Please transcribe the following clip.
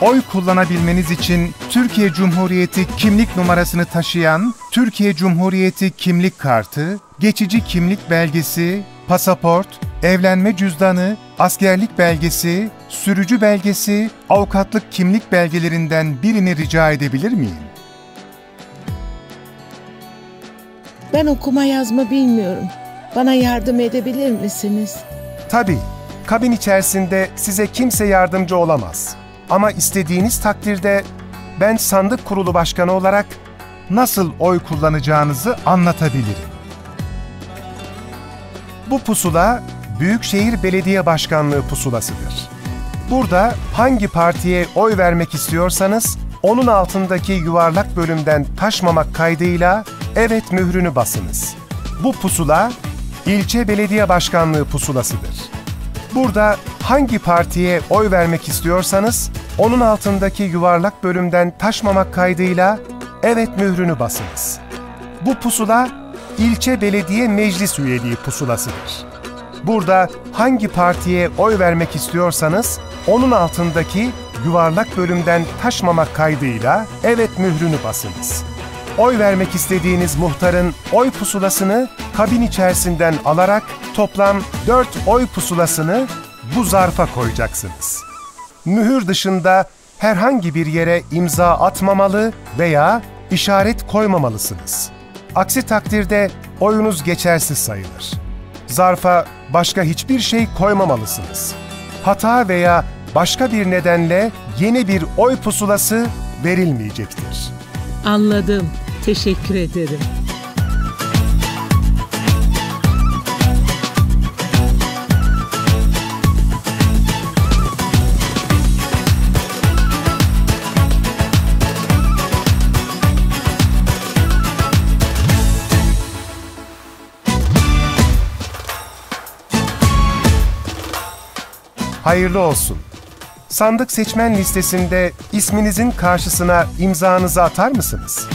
oy kullanabilmeniz için Türkiye Cumhuriyeti kimlik numarasını taşıyan Türkiye Cumhuriyeti kimlik kartı, geçici kimlik belgesi, pasaport, evlenme cüzdanı, askerlik belgesi, sürücü belgesi, avukatlık kimlik belgelerinden birini rica edebilir miyim? Ben okuma yazma bilmiyorum. Bana yardım edebilir misiniz? Tabii, kabin içerisinde size kimse yardımcı olamaz. Ama istediğiniz takdirde ben sandık kurulu başkanı olarak Nasıl oy kullanacağınızı anlatabilirim. bu pusula Büyükşehir Belediye Başkanlığı pusulasıdır. Burada hangi partiye oy vermek istiyorsanız onun altındaki yuvarlak bölümden taşmamak kaydıyla evet mührünü basınız. Bu pusula ilçe belediye başkanlığı pusulasıdır. Burada hangi partiye oy vermek istiyorsanız onun altındaki yuvarlak bölümden taşmamak kaydıyla evet mührünü basınız. Bu pusula ilçe belediye meclis üyeliği pusulasıdır. Burada hangi partiye oy vermek istiyorsanız onun altındaki yuvarlak bölümden taşmamak kaydıyla evet mührünü basınız. Oy vermek istediğiniz muhtarın oy pusulasını kabin içerisinden alarak toplam 4 oy pusulasını bu zarfa koyacaksınız. Mühür dışında herhangi bir yere imza atmamalı veya işaret koymamalısınız. Aksi takdirde oyunuz geçersiz sayılır. Zarfa başka hiçbir şey koymamalısınız. Hata veya başka bir nedenle yeni bir oy pusulası verilmeyecektir. Anladım. Teşekkür ederim. Hayırlı olsun. Sandık seçmen listesinde isminizin karşısına imzanızı atar mısınız?